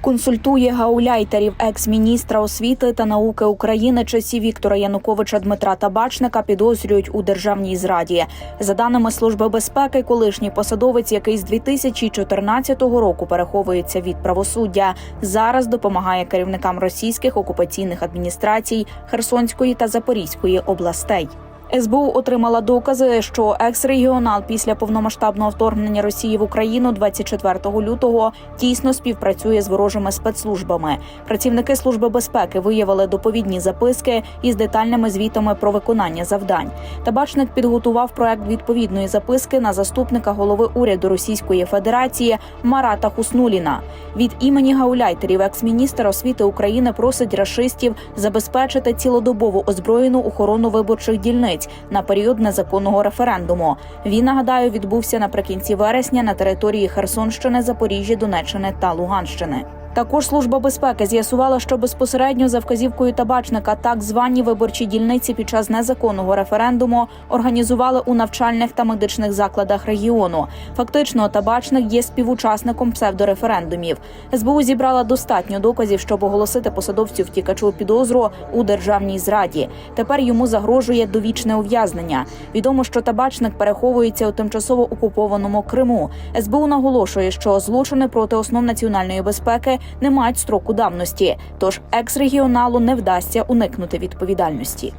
Консультує гауляйтерів екс-міністра освіти та науки України часів Віктора Януковича Дмитра Табачника підозрюють у державній зраді. За даними Служби безпеки, колишній посадовець, який з 2014 року переховується від правосуддя, зараз допомагає керівникам російських окупаційних адміністрацій Херсонської та Запорізької областей. СБУ отримала докази, що екс-регіонал після повномасштабного вторгнення Росії в Україну 24 лютого тісно співпрацює з ворожими спецслужбами. Працівники служби безпеки виявили доповідні записки із детальними звітами про виконання завдань. Табачник підготував проект відповідної записки на заступника голови уряду Російської Федерації Марата Хуснуліна. Від імені гауляйтерів екс-міністр освіти України просить рашистів забезпечити цілодобову озброєну охорону виборчих дільниць на період незаконного референдуму. Він нагадаю відбувся наприкінці вересня на території Херсонщини, Запоріжжя, Донеччини та Луганщини. Також служба безпеки з'ясувала, що безпосередньо за вказівкою табачника так звані виборчі дільниці під час незаконного референдуму організували у навчальних та медичних закладах регіону. Фактично, табачник є співучасником псевдореферендумів. СБУ зібрала достатньо доказів, щоб оголосити посадовцю втікачу підозру у державній зраді. Тепер йому загрожує довічне ув'язнення. Відомо, що табачник переховується у тимчасово окупованому Криму. СБУ наголошує, що злочини проти основ національної безпеки не мають строку давності, тож екс-регіоналу не вдасться уникнути відповідальності.